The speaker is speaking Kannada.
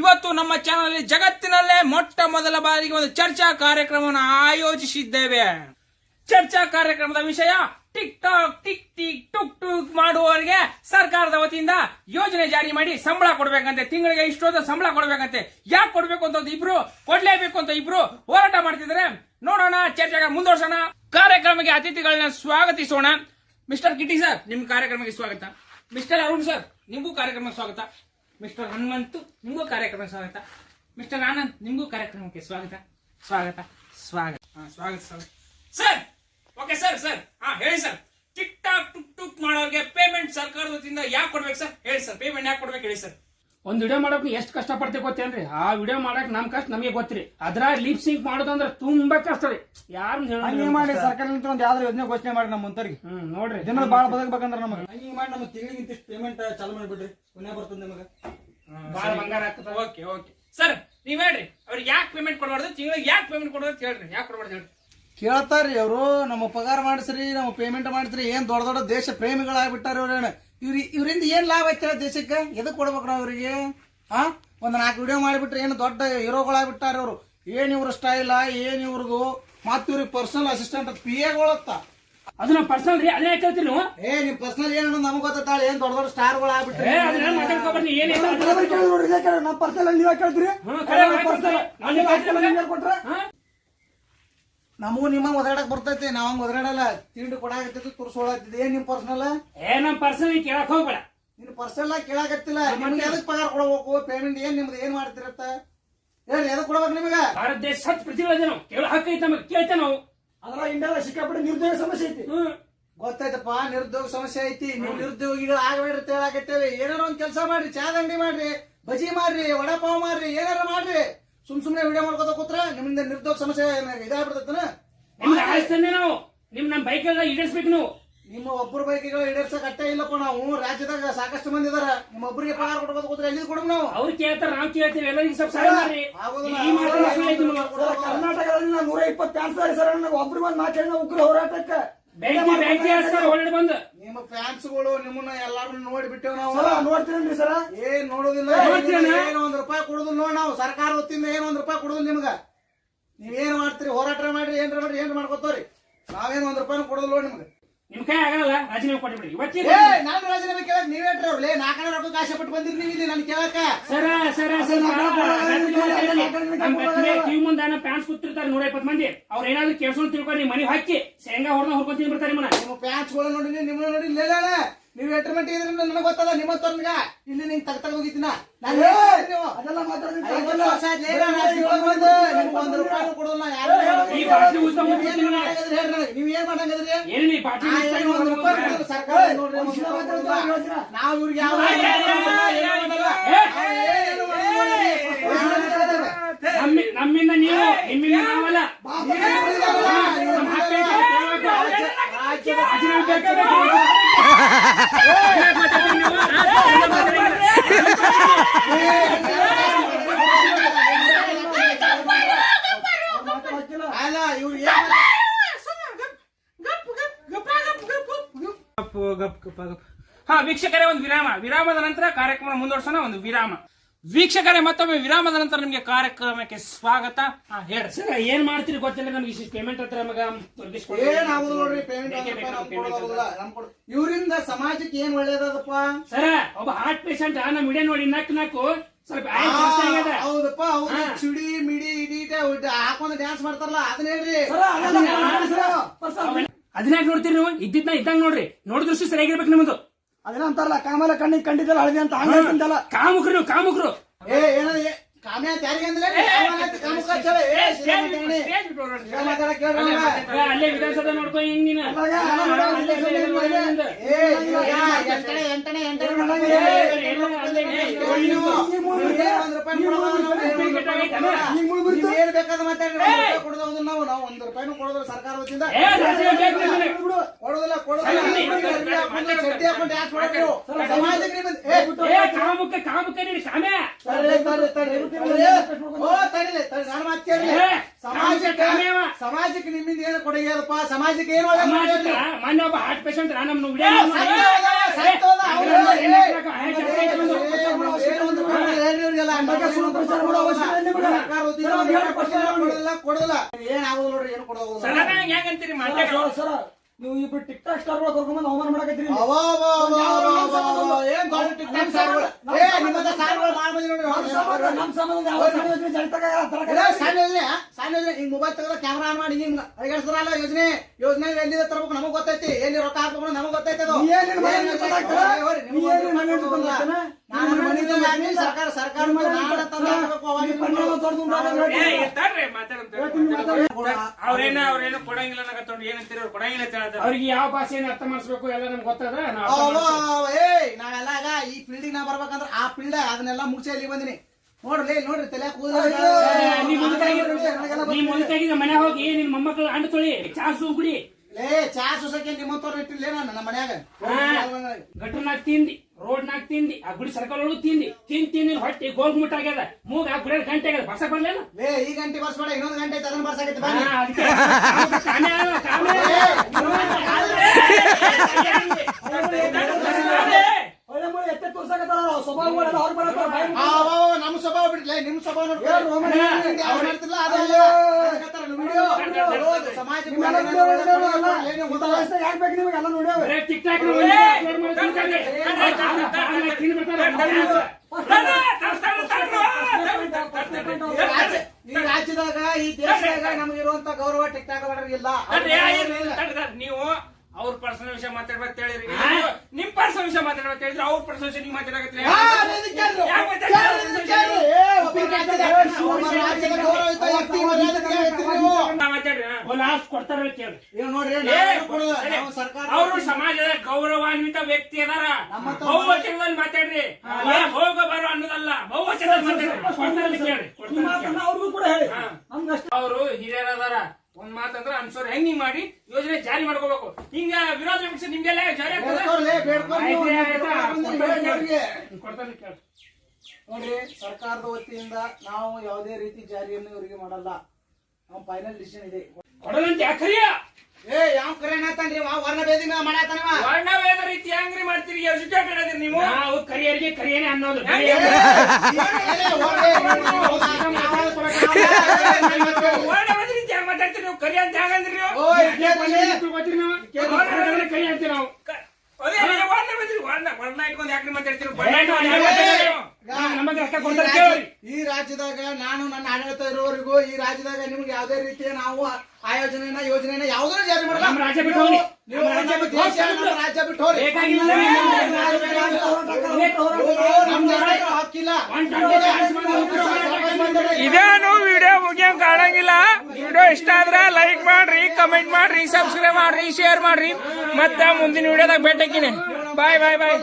ಇವತ್ತು ನಮ್ಮ ಚಾನಲ್ ಜಗತ್ತಿನಲ್ಲೇ ಮೊಟ್ಟ ಮೊದಲ ಬಾರಿಗೆ ಒಂದು ಚರ್ಚಾ ಕಾರ್ಯಕ್ರಮವನ್ನು ಆಯೋಜಿಸಿದ್ದೇವೆ. ಚರ್ಚಾ ಕಾರ್ಯಕ್ರಮದ ವಿಷಯ ಟಿಕ್ ಟಾಕ್ ಟಿಕ್ ಟಿಕ್ ಟುಕ್ ಟುಕ್ ಮಾಡುವವರಿಗೆ ಸರ್ಕಾರದ ವತಿಯಿಂದ ಯೋಜನೆ ಜಾರಿ ಮಾಡಿ ಸಂಬಳ ಕೊಡ್ಬೇಕಂತೆ. ತಿಂಗಳಿಗೆ ಇಷ್ಟೊಂದು ಸಂಬಳ ಕೊಡ್ಬೇಕಂತೆ. ಯಾಕೆ ಕೊಡ್ಬೇಕು ಅಂತ ಇಬ್ರು, ಕೊಡ್ಲೇಬೇಕು ಅಂತ ಇಬ್ರು ಹೋರಾಟ ಮಾಡ್ತಿದ್ರೆ ನೋಡೋಣ, ಚರ್ಚೆಗೆ ಮುಂದುವರ್ಸೋಣ. ಕಾರ್ಯಕ್ರಮಕ್ಕೆ ಅತಿಥಿಗಳನ್ನ ಸ್ವಾಗತಿಸೋಣ. ಮಿಸ್ಟರ್ ಕಿಟಿ ಸರ್, ನಿಮ್ ಕಾರ್ಯಕ್ರಮಕ್ಕೆ ಸ್ವಾಗತ. ಮಿಸ್ಟರ್ ಅರುಣ್ ಸರ್, ನಿಮಗೂ ಕಾರ್ಯಕ್ರಮಕ್ಕೆ ಸ್ವಾಗತ. ಮಿಸ್ಟರ್ ಹನುಮಂತು ನಿಮಗೂ ಕಾರ್ಯಕ್ರಮ ಸ್ವಾಗತ. ಮಿಸ್ಟರ್ ಆನಂದ್ ನಿಮಗೂ ಕಾರ್ಯಕ್ರಮಕ್ಕೆ ಸ್ವಾಗತ. ಸ್ವಾಗತ. ಸ್ವಾಗತ. ಹಾ, ಸ್ವಾಗತ sir sir! Okay sir sir. ಹಾ ಹೇಳಿ ಸರ್. ಟಿಕ್ ಟಾಕ್ ಟುಕ್ ಟುಕ್ ಮಾಡೋರಿಗೆ ಪೇಮೆಂಟ್ ಸರ್ಕಾರದ ವತಿಯಿಂದ ಯಾಕೆ ಕೊಡ್ಬೇಕು ಸರ್? ಹೇಳಿ ಸರ್. ಪೇಮೆಂಟ್ ಯಾಕೆ ಕೊಡ್ಬೇಕು ಹೇಳಿ ಸರ್. ಒಂದ್ ವಿಡಿಯೋ ಮಾಡಕ್ ಎಷ್ಟು ಕಷ್ಟ ಪಡ್ತೀವಿ ಗೊತ್ತೇನ್ರಿ? ಆ ವಿಡಿಯೋ ಮಾಡಕ್ ನಮ್ ಕಷ್ಟ ನಮಗೆ ಗೊತ್ತಿರಿ. ಅದ್ರ ಲಿಪ್ ಸಿಂಕ್ ಮಾಡೋದಂದ್ರೆ ತುಂಬಾ ಕಷ್ಟ ರೀ. ಯಾರು ಹಂಗೆ ಮಾಡಿ ಸರ್ಕಾರದಿಂದ ಒಂದು ಯಾವ್ದಾರ ಯೋಜನೆ ಘೋಷಣೆ ಮಾಡಿ ನಮ್ಮ ಮುಂತರಿಗೆ ಹ್ಮ್ ನೋಡ್ರಿ. ಜನರು ಬಾಳ ಬದಕ್ಬೇಕಂದ್ರ ನಮಗೆ. ಹಂಗೆ ಮಾಡಿ ನಮ್ಮ ತಿಂಗಳಿಗೆ ಇಂತಿಷ್ಟು ಪೇಮೆಂಟ್ ಚಾಲು ಮಾಡಿಬಿಡ್ರಿ. ಪುಣ್ಯ ಬರ್ತದೆ ನಿಮಗೆ. ಬಾಳ ಬಂಗಾರ ಆಗ್ತದ. Okay okay. ಸರ್ ನೀವ್ ಹೇಳ್ರಿ ಅವ್ರಿಗೆ ಯಾಕೆ ಪೇಮೆಂಟ್ ಕೊಡಬಾರ್ದು? ತಿಂಗಳಿಗೆ ಯಾಕೆ ಪೇಮೆಂಟ್ ಕೊಡೋದು ಅಂತ ಹೇಳ್ರಿ. ಯಾಕೆ ಕೊಡಬಾರ್ದು ಹೇಳ್ರಿ? ಕೇಳ್ತಾರ್ರಿ ಅವರು ನಮ್ಮ ಪಗಾರ ಮಾಡಿಸ್ರಿ ನಮ್ಮ ಪೇಮೆಂಟ್ ಮಾಡಿಸ್ರಿ. ಏನ್ ದೊಡ್ಡ ದೊಡ್ಡ ದೇಶ ಪ್ರೇಮಿಗಳಾಗ್ಬಿಟ್ಟಾರ ಇವ್ರೇನ ಇವ್ರ ಇವರಿಂದ ಏನ್ ಲಾಭ ಐತೆ ದೇಶಕ್ಕೆ? ಎದಕ್ ಕೊಡ್ಬೇಕು ನಾವು ಅವರಿಗೆ ಹಾ ಒಂದ್ ನಾಲ್ಕು ವಿಡಿಯೋ ಮಾಡಿಬಿಟ್ರೆ ಏನು ದೊಡ್ಡ ಹೀರೋಗಳಾಗ್ಬಿಟ್ಟಾರ ಅವರು. ಏನ್ ಇವ್ರ ಸ್ಟೈಲ ಏನ್ ಇವ್ರದು? ಮತ್ ಇವ್ರಿಗೆ ಪರ್ಸನಲ್ ಅಸಿಸ್ಟೆಂಟ್ ಪಿ ಎಗಳತ್ತ ಅದು ನಮ್ಮ ಪರ್ಸನಲ್ ರೀ ಅದೇ ಕೇಳ್ತೀರಿ ನೀವು. ಏ ನಿಮ್ ಪರ್ಸನಲ್ ಏನು ನಮಗ್ ಗೊತ್ತಾಳ ಏನ್ ದೊಡ್ಡ ದೊಡ್ಡ ಸ್ಟಾರ್ಗಳು ಆಗ್ಬಿಟ್ರೆ ನಮ್ಮ ಪರ್ಸನಲ್ ನೀವೇ ಕೇಳ್ತೀರಿ. ಕೊಟ್ರೆ? ಹಾ? ನಮಗೂ ನಿಮ್ಮ ಒದಾಡಕ್ ಬರ್ತೈತಿ ನಾವ್ ಹಂಗ ಒದರಾಡಲ್ಲ ತಿಂಡಿ ಕೊಡಾಕತ್ತೈತಿ ತುರ್ಸೋಳತ್ತಿದ್ ಏನ್ ನಿಮ್ ಪರ್ಸನಲ್ ಏ ನಮ್ ಪರ್ಸನಲ್ ಕೇಳಕ್ ಹೋಗ್ಬೇಡ. ನಿನ್ ಪರ್ಸನಲ್ ಕೇಳಾಕತ್ತಿಲ್ಲ. ನಿಮ್ಗೆ ಎದಕ್ ಪಗಾರ ಕೊಡಬೇಕು? ಪೇಮೆಂಟ್ ಏನ್ ನಿಮ್ದು? ಏನ್ ಮಾಡ್ತಿರತ್ತ? ಹೇಳಿ ಎದಕ್ ಕೊಡ್ಬೇಕು ನಿಮಗ? ಭಾರತ ದೇಶ ಸತ್ ನಾವು ಕೇಳ ಹಾಕೈತ ನಮಗ್. ಕೇಳ್ತೇವೆ ನಾವು. ಅದ್ರ ಇಂಡಿಯಾದ ಸಿಕ್ಕಾಪಟ್ಟೆ ನಿರುದ್ಯೋಗ ಸಮಸ್ಯೆ ಐತಿ. ಗೊತ್ತಾಯ್ತಪ್ಪ ನಿರುದ್ಯೋಗ ಸಮಸ್ಯೆ ಐತಿ. ನೀವು ನಿರುದ್ಯೋಗಿಗಳು ಆಗಬೇಡ್ರಿ ಅಂತ ಹೇಳಾಕತ್ತೇವೆ. ಏನಾರ ಒಂದ್ ಕೆಲಸ ಮಾಡ್ರಿ. ಚಾದಂಡಿ ಅಂಗಡಿ ಮಾಡ್ರಿ ಬಜಿ ಮಾಡ್ರಿ ವಡಾಪಾವ್ ಮಾಡ್ರಿ ಏನಾರ ಮಾಡ್ರಿ. ಸುಮ್ ಸುಮ್ನೆ ವಿಡಿಯೋ ಮಾಡ್ಕೋತ ಕೂತ್ರ ನಿಮ್ಮಿಂದ ನಿರುದ್ಯೋಗ ಸಮಸ್ಯೆ ಇದಾಗ್ಬಿಡ್ತೇನೆ ಆಯ್ತಾನೆ ನಾವು. ನಿಮ್ ನಮ್ ಬೈಕ್ ಎಲ್ಲ ಈಡೇರಿಸ್ಬೇಕು ನೀವು. ನಿಮ್ಮ ಒಬ್ಬರ ಬೈಕ್ಗಳು ಈಡೇರ್ಸಕ್ ಅಟ್ಟೆ ಇಲ್ಲಪ್ಪ ನಾವು. ರಾಜ್ಯದಾಗ ಸಾಕಷ್ಟು ಮಂದಿ ಇದಾರ. ನಿಮ್ಮ ಒಬ್ಬರಿಗೆ ಪಗಾರ ಕೊಡ್ಬೋದು ಕೂತ್ರೆ ಎಲ್ಲಿ ಕೊಡಮ್ ನಾವು? ಅವ್ರು ಕೇಳ್ತಾರ ನಾವ್ ಕೇಳ್ತೀವಿ. ಎಲ್ಲರಿಗೂ ಸ್ವಲ್ಪ ಸಹಾಯ ಮಾಡ್ರಿ. ಕರ್ನಾಟಕದಲ್ಲಿ ನೂರ ಇಪ್ಪತ್ತು ಕ್ಯಾನ್ಸರ್ ಸರ್? ಒಬ್ರಿಗೆ ಒಂದು ಮಾತಾಡಿದ ಉಗ್ರ ಹೋರಾಟಕ್ಕೆ. ಬೆಂಕಿ ಬೆಂಕಿ ಬಂದು. ಫ್ಯಾನ್ಸ್ಗಳು ನಿಮ್ಮನ್ನ ಎಲ್ಲಾರು ನೋಡಿ ಬಿಟ್ಟೇವ್ ನಾವು ನೋಡ್ತೀರೇನ್ರಿ ಸರ? ಏನ್ ನೋಡೋದಿಲ್ಲ ನೋಡ್ತೀರೇನ? ಏನ್ ಒಂದ್ ರೂಪಾಯಿ ಕೊಡುದಿಲ್ಲ ನೋಡ್ ನಾವು. ಸರ್ಕಾರ ಹೊತ್ತಿಂದ ಏನ್ ಒಂದ್ ರೂಪಾಯಿ ಕೊಡುದಿಲ್ಲ ನಿಮ್ಗ. ನೀವೇನ್ ಮಾಡ್ತೀರಿ? ಹೋರಾಟ ಮಾಡ್ರಿ ಏನ್ರ ಮಾಡ್ರಿ ಏನ್ ಮಾಡ್ಕೊತವ್ರಿ. ನಾವೇನ್ ಒಂದ್ ರೂಪಾಯಿ ಕೊಡುದಿಲ್ಲ ನೋಡಿ ನಿಮ್ಗೆ. ನಿಮ್ ಕೈ ಆಗಲ್ಲ? ರಾಜೀನಾಮೆ ಕೊಟ್ಬಿಡಿ. ಇವತ್ತೇ ಏ ನಾನು ರಾಜೀನಾಮೆ ಕೇಳಕ್ ನೀವೇಟ್ರಿ ಅವ್ರಲ್ಲೇ ನಾಲ್ಕನೇ ರೊಕ್ಕ ಆಸೆ ಪಟ್ಟು ಬಂದಿರಿ ನೀವು ಇಲ್ಲಿ ನನ್ ಕೇಳಕ ಸರ ಸರ ಸರ ಟಿವಿ ಮುಂದೆ ಪ್ಯಾನ್ಸ್ ಕೂತಿರ್ತಾರೆ ನೂರ ಇಪ್ಪತ್ತು ಮಂದಿ. ಅವ್ರ ಏನಾದ್ರು ಕೇಳ್ಸ್ಕೊಂಡ್ ತಿಳ್ಕೊಂಡು ಮನೆ ಹಾಕಿ. ಶೇಂಗಾ ಹೊಡೆದ ಹೊರ್ಕೊಂಡ್ ಬರ್ತಾರೆ ನಿಮ್ಮನ್ನ. ನಿಮ್ಮ ಫ್ಯಾನ್ಸ್ಗಳು ನೋಡಿ ನಿಮ್ಮನ್ನ ನೋಡಿ ಇಲ್ಲ ನೀವು ಎಟ್ರ ಮಟ್ಟಿ ಇದ್ರೆ ನನಗೆ ಗೊತ್ತದ ನಿಮ್ಮ ತರ್ಗ ಇಲ್ಲಿ ನಿಂಗೆ ತಗ ತಗ ಹೋಗಿದ್ದೀನ? ನಾನು ಅದೆಲ್ಲ ಒಂದು ರೂಪಾಯಿ ಕೊಡೋಲ್ಲ ಈ ಬಾಟ್ಲಿ ಉತ್ತಮ. ನೀವ್ ಏನ್ ಮಾಡಂಗದ್ರಿ ಏನು ನೀ ಮಾಡ್ಕೊಂಡು ಸರ್ಕಾರ ನೋಡ್ರಿ ನಾವು ಇವ್ರಿಗೆ ಯಾವ ನಮ್ಮಿ- ನಮ್ಮಿಂದ ನೀವು ನಿಮ್ಮಿಂದ ನಾವಲ್ಲ ನಮ್ಮ ಹಕ್ಕು ಐತೆ, ಕೇಳ್ಬೇಕು. ರಾಜೀನಾಮೆ ಬೇಕು, ಬೇಕು. ಮಾತಾಡ್ತೀರಿ ನೀವು? ಹಾ? ಮಾತಾಡ್ತೀರಿ? ಅಲ್ಲ ಗಪ್ ಗಪ್ ಗಪ್. ಹಾ ವೀಕ್ಷಕರೇ ಒಂದು ವಿರಾಮ. ವಿರಾಮದ ನಂತರ ಕಾರ್ಯಕ್ರಮ ಮುಂದುವರ್ಸೋಣ ಒಂದು ವಿರಾಮ. ವೀಕ್ಷಕರೇ ಮತ್ತೊಮ್ಮೆ ವಿರಾಮದ ನಂತರ ನಿಮಗೆ ಕಾರ್ಯಕ್ರಮಕ್ಕೆ ಸ್ವಾಗತ. ಹೇಳ್ರಿ. ಸರ್ ಏನ್ ಮಾಡ್ತೀರಿ ಗೊತ್ತಿಲ್ಲ ನಮ್ಗೆ ಇಷ್ಟು ಪೇಮೆಂಟ್ ಹತ್ರ ನಮಗ. ಏನಾಗುದು ನೋಡ್ರಿ ಪೇಮೆಂಟ್. ಇವರಿಂದ ಸಮಾಜಕ್ಕೆ ಏನ್ ಒಳ್ಳೇದಪ್ಪ ಸರ್ ಒಬ್ಬ ಹಾರ್ಟ್ ಪೇಷಂಟ್ ನಮ್ಮ ಇಡೇ ನೋಡಿ ನಕ್ ನಾಕು ಸ್ವಲ್ಪ. ಹೌದಪ್ಪ ಹೌದು. ಚುಡಿ ಮಿಡಿ ಇಡೀಟ ಹಾಕೊಂಡ್ ಡ್ಯಾನ್ಸ್ ಮಾಡ್ತಾರಲ್ಲ ಅದನ್ನ ಹೇಳ್ರಿ. ಅದನ್ನ ನೋಡ್ತೀರಿ ನೀವು? ಇದ್ದಿದ್ನ ಇದ್ದಂಗ ನೋಡ್ರಿ. ಸರಿಯಾಗಿ ಸರಿಯಾಗಿರ್ಬೇಕು ನಿಮ್ಮದು ಅದನ್ನ ಅಂತಾರಲ್ಲ ಕಾಮಲ ಕಣ್ಣಿಗೆ ಕಂಡಿದ್ದಲ್ಲ ಹಳದಿ ಅಂತ ಹಂಗಂತಲ್ಲ ಕಾಮುಕ್ರು ನೀವು ಕಾಮುಕ್ರು ಏ ಏನದ ಏ, ಕಾಮ್ಯ ಯಾರಿಗೆ ಅಲ್ಲೇ ವಿಧಾನಸಭೆ ನೋಡ್ಕೊ ಹಿಂಗ್ ನೀನು ಏನ್ ಮಾಡ್ಬೇಕು? ನೀವು ಏನ್ ಬೇಕಾದ ಮಾತಾಡ್ರಿ ಕೊಡೋದು ನಾವು ನಾವು ಒಂದ್ ರೂಪಾಯಿನೂ ಕೊಡೋದಿಲ್ಲ ಸರ್ಕಾರ ವತಿಯಿಂದ. ಕೊಡೋದಿಲ್ಲ ಕೊಡೋದಿಲ್ಲ ಸರಿ, ನೀವು ಸರಿ, ಅರ್ಬಿ ಹಾಕೊಂಡು ಮಾತಾಡು, ಚಡ್ಡಿ ಹಾಕೊಂಡು ಯಾಕೆ ಮಾತಾಡು. ಹೊರಟ್ರು? ಸಮಾಜಕ್ಕೆ ನಿಮ್ಮದು- ಏ, ಏ ಕಾಮುಕ ಸಮಾಜಕ್ಕೆ ನಿಮ್ಮಿಂದ ಏನು ಕೊಡುಗೆ ಅದಪ್ಪ ಸಮಾಜಕ್ಕೆ ಏನು ಮೊನ್ನೆ ಒಬ್ಬ ಹಾರ್ಟ್ ಪೇಷಂಟ್ ನಮ್ಮ ಏ, ವಿಡಿಯೋ ಸತ್ತೋದ, ಸತ್ತೋದ, ಅವ್ರು ಏ, ಏ, ಏನ್ ಹಾಕ್ಬೇಕು? ಆಯ್ತು, ಆಯ್ತು, ಆಯ್ತು. ಏ, ಏನು ಒಂದು ಕೊಡುಗೆ ಹೇಳ್ರಿ ಇವ್ರಿಗೆಲ್ಲ. ಅಂದಾಗ ಸುಳ್ಳು ಬರ್ತೀನಿ ಸರ್, ಹೇಳಿ, question ಹೇಳಿ. ಕೊಡಲ್ಲ ಕೊಡಲ್ಲ ಏನ್ ಆಗೋದಿಲ್ಲ ನೋಡ್ರಿ ಏನು ಕೊಡೋದು ಹೆಂಗಂತೀರಿ ಮಾತಾಡ ಸರ್, ನೀವು ಇಬ್ರು ಟಿಕ್ ಟಾಕ್ ಸ್ಟಾರ್ ಕರ್ಕೊಂಡ್ಬಂದು ಅವಮಾನ ಮಾಡಕತ್ತೀರಿ. ನಮ್ ಸಂಬಂಧ ಹಿಂಗ್ ಮೊಬೈಲ್ ತೆಗೆದ ಕ್ಯಾಮ್ರಾ ಆನ್ ಮಾಡಿ ಹಿಂಗ್ ಯೋಜನೆ? ಯೋಜನೆ ಎಲ್ಲಿದೆ ತರಬೇಕು ನಮಗ್ ಗೊತ್ತೈತಿ. ಎಲ್ಲಿ ರೊಕ್ಕ ಹಾಕ್ಬೇಕು ನಮಗ್ ಗೊತ್ತೈತಿ ಅದು. ಸರ್ಕಾರ ಸರ್ಕಾರ ಏ ಅವ್ರೇನ ಅವ್ರೇನು ಕೊಡಂಗಿಲ್ಲ ಅನ್ನಕತ್ತವ್ರು ಏನಂತೀರಿ ಅವ್ರು? ಕೊಡಂಗಿಲ್ಲ ಅಂತ ಹೇಳ್ತಾರೆ ಅವ್ರಿಗೆ ಯಾವ ಭಾಷೆಯನ್ನು ಅರ್ಥ ಮಾಡಿಸ್ಬೇಕು ಎಲ್ಲ ನಮ್ಗೆ ಗೊತ್ತದ ಮಾಡಿಸ್ತೀವಿ. ನಾವೆಲ್ಲ ಆಗ ಈ ಫೀಲ್ಡಿಗೆ ನಾ ಬರ್ಬೇಕಂದ್ರ ಆ ಫೀಲ್ಡ್ ಅದನ್ನೆಲ್ಲ ಮುಗಿಸಿ ಅಲ್ಲಿ ಬಂದಿನಿ? ನೋಡ್ರಿ ಇಲ್ಲಿ ನೋಡ್ರಿ ತಲೆ ಕೂದ ಏ, ನೀ ಮನೆ ಹೋಗಿ ನಿನ್ ಮೊಮ್ಮಕ್ಕಳು ಅಂಡು ತೊಳಿ. ಚಾಸು ಕುಡಿ. ಲೇ ಚಾ ಸುಸಕ್ಕೆ ನಿಮ್ಮಂತವ್ರು ಇಟ್ಟಿಲ್ಲ ನಾನು ನಮ್ಮ ಮನ್ಯಾಗ. ಗಟ್ರನಾಗ ತಿಂದಿ. ರೋಡ್ನಾಗ ತಿಂದಿ ಆ ಗುಡಿ ಸರ್ಕಲ್ ಒಳಗೂ ತಿಂದಿ ತಿಂದ್ ತಿಂದಿ ಹೊಟ್ಟಿ ಗೋಲ್ ಮುಟ್ಟ ಆಗ್ಯದ ಮೂಗ್ ಆ ಗುಡಿಯಲ್ಲಿ ಗಂಟೆ ಆಗ್ಯದ. ಬಸ ಬರ್ಲೇನ? ಲೇ ಈ ಗಂಟೆ ಬಸ್ ಬೇಡ ಇನ್ನೊಂದು ಗಂಟೆ ಐತೆ ಅದನ್ನ ಬಸ್ ಆಗೈತೆ ನಮ್ಮ ಸ್ವಭಾವ ಬಿಡ್ಲೇ ನಿಮ್ ಸ್ವಭಾವ ಇಂಥ ಯಾಕ್ ಬೇಕು ನಿಮಗೆ? ಎಲ್ಲ ನೋಡ್ಯಾವ? ಬರೇ ಟಿಕ್ಟಾಕ್ನ ಈ ರಾಜ್ಯ- ಈ ರಾಜ್ಯದಾಗ ಈ ದೇಶದಾಗ ನಮಗಿರುವಂತ ಗೌರವ ಟಿಕ್ ಟಾಕ್ ಇಲ್ಲ. ನೀವು ಅವ್ರ ಪರ್ಸನಲ್ ವಿಷಯ ಮಾತಾಡ್ಬೇಕು ಹೇಳಿರಿ ಹೇಳಿದ್ರೆ ಅವ್ರ ನೀವು ಅವರು ಸಮಾಜದ ಗೌರವಾನ್ವಿತ ವ್ಯಕ್ತಿ ಅದಾರ. ಬಹುವಚನದಲ್ಲಿ ಮಾತಾಡ್ರಿ. ಹೋಗ ಬರೋ ಅನ್ನೋದಲ್ಲ. ಬಹುವಚನದಲ್ಲಿ ಮಾತಾಡ್ರಿ. ಅವ್ರಿಗೂ ಕೂಡ ಹೇಳಿ. ಅವರು ಹಿರಿಯರದಾರ. ಒಂದ್ ಮಾತಂದ್ರ ಅನ್ಸೋರ್ ಹೆಂಗ್ ಹಿಂಗ್ ಮಾಡಿ ಯೋಜನೆ ಜಾರಿ ಮಾಡ್ಕೋಬೇಕು ಹಿಂಗ ವಿರೋಧ ಪಕ್ಷ ನಿಮ್ಗೆಲ್ಲ ಜಾರಿ ನೀವು ಕೇಳಿ ನೋಡ್ರಿ ಸರ್ಕಾರದ ವತಿಯಿಂದ ನಾವು ಯಾವುದೇ ರೀತಿ ಜಾರಿಯನ್ನು ಇವರಿಗೆ ಮಾಡಲ್ಲ ನಮ್ಮ ಫೈನಲ್ ಡಿಸಿಷನ್ ಇದೆ ಕೊಡದಂತೆ ಯಾಕರಿಯ ಏ ಯಾವ ಕರೆ ಅನ್ನತಾನ್ರಿ ಅವ ವರ್ಣ ಭೇದಿನ ಮಾಡಾತಾನವ ವರ್ಣವೇದ ರೀತಿ ಹೆಂಗ್ರಿ ಮಾಡ್ತೀರಿ ಎಜುಕೇಟೆಡ್ ಅದೀರಿ ನೀವು ನಾವು ಕರಿಯರಿಗೆ ಕರಿಯೇನೆ ಅನ್ನೋದು ಹೆಂಗ್ ಮಾತಾಡ್ತೀರಿ ನೀವು ಕರಿ ಅಂತ ಹೇಗಂದ್ರಿ ನೀವು? ಅಂತೀವಿ ಕ- ಅದೇ ನೀವು ವರ್ಣವೇದ ರೀತಿ- ವರ್ಣ ವರ್ಣ ಇಟ್ಕೊಂಡು ಯಾಕ್ರಿ ಮಾತಾಡ್ತೀರಿ ಬಣ್ಣ ಇಟ್ಕೊಂಡು ಯಾಕ್ ಮಾತಾಡ್ತೀರಿ ನೀವು? ನಮಗೆ ರೊಕ್ಕ ಕೊಡ್ತಾರೆ ಕೇಳಿ ಈ ರಾಜ್ಯದಾಗ ನಾನು ನನ್ನ ಆಡಳಿತ ಇರೋವರೆಗೂ ಈ ರಾಜ್ಯದಾಗ ನಿಮ್ಗೆ ಯಾವುದೇ ರೀತಿಯ ನಾವು ಆಯೋಜನೆನ ಯೋಜನೆನ ಯಾವುದೂ ಜಾರಿ ಮಾಡಲ್ಲ. ನಮ್ಮ ರಾಜ್ಯ ಬಿಟ್ಟು ಹೋಗಿ. ನೀವು ನಮ್ಮ ರಾಜ್ಯ ನಮ್ಮ ಬಿಟ್ಟು ದೇಶ, ಹೋಗಿ. ನಮ್ಮ ರಾಜ್ಯ ಬಿಟ್ಟು ಹೋಗಿ. ಬೇಕಾಗಿಲ್ಲ ನಮ್ಮ ದೇಶದಾಗ ಹಕ್ಕಿಲ್ಲ. ಇದೇನು ವಿಡಿಯೋ ಮುಗಿಯಂಗ್ ಕಾಣಂಗಿಲ್ಲ. ವಿಡಿಯೋ ಇಷ್ಟ ಆದ್ರ ಲೈಕ್ ಮಾಡ್ರಿ ಕಮೆಂಟ್ ಮಾಡ್ರಿ ಸಬ್ಸ್ಕ್ರೈಬ್ ಮಾಡ್ರಿ ಶೇರ್ ಮಾಡ್ರಿ ಮತ್ತೆ ಮುಂದಿನ ವಿಡಿಯೋದಾಗ ಭೇಟಿಕಿನಿ ಬಾಯ್ ಬಾಯ್ ಬಾಯ್